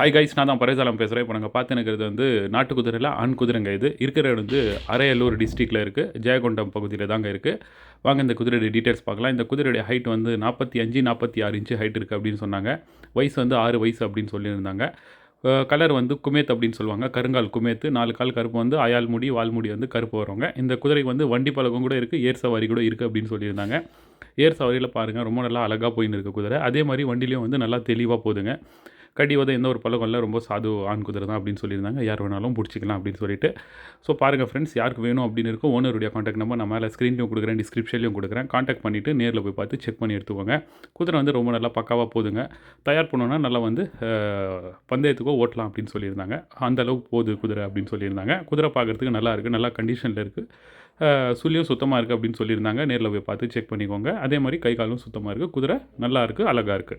Hi guys நான் தான் பரேசாலம் பேசுகிறேன் இப்போ நாங்கள் பார்த்துனுக்கிறது வந்து நாட்டு குதிரையில் ஆண் குதிரைங்க இது. இருக்கிற வந்து அரையல்லூர் டிஸ்ட்ரிக்டில் இருக்குது ஜெயகொண்டம் பகுதியில் தாங்க இருக்குது வாங்க இந்த குதிரையுடைய டீட்டெயில்ஸ் பார்க்கலாம். இந்த குதிரையுடைய ஹைட் வந்து நாற்பத்தி அஞ்சு நாற்பத்தி ஆறு இன்ச்சு ஹைட் இருக்குது அப்படின்னு சொன்னாங்க. வயசு வந்து ஆறு வயசு அப்படின்னு சொல்லியிருந்தாங்க. கலர் வந்து குமேத் அப்படின்னு சொல்லுவாங்க. கருங்கால் குமேத்து. நாலு கால் கருப்பு வந்து அயால் முடி வால்முடி வந்து கருப்பு வருவாங்க இந்த குதிரைக்கு வந்து வண்டி பழக்கம் கூட இருக்குது ஏர் சவாரி கூட இருக்குது அப்படின்னு சொல்லியிருந்தாங்க. ஏர் சவாரியில் பாருங்கள் ரொம்ப நல்லா அழகாக போயின்னு இருக்க குதிரை. அதே மாதிரி வண்டிலையும் வந்து நல்லா தெளிவாக போகுதுங்க. கடி உத எந்த ஒரு பழக்கம் இல்லை ரொம்ப சாது ஆண் குதிரை தான் அப்படின்னு சொல்லியிருந்தாங்க. யார் வேணாலும் பிடிச்சிக்கலாம் அப்படின்னு சொல்லிட்டு. ஸோ பாருங்கள் ஃப்ரெண்ட்ஸ் யாருக்கு வேணும் அப்படின்னு இருக்கும் ஓனருடைய காண்டாக்ட் நம்பர் நான் மேலே ஸ்க்ரீன்லையும் கொடுக்குறேன் டிஸ்கிரிப்ஷன்லையும் கொடுக்குறேன். காண்டாக்ட் பண்ணிவிட்டு நேரில் போய் பார்த்து செக் பண்ணி எடுத்துக்கோங்க. குதிரை வந்து ரொம்ப நல்லா பக்காவாக போதுங்க. தயார் பண்ணோன்னா நல்லா வந்து பந்தயத்துக்கோ ஓட்டலாம் அப்படின்னு சொல்லியிருந்தாங்க. அந்தளவுக்கு போகுது குதிரை அப்படின்னு சொல்லியிருந்தாங்க. குதிரை பார்க்குறதுக்கு நல்லா இருக்குது நல்லா கண்டிஷனில் இருக்குது சுழியும் சுத்தமாக இருக்குது அப்படின்னு சொல்லியிருந்தாங்க. நேரில் போய் பார்த்து செக் பண்ணிக்கோங்க. அதே மாதிரி கை காலும் சுத்தமாக இருக்குது குதிரை நல்லா இருக்குது அழகாக இருக்குது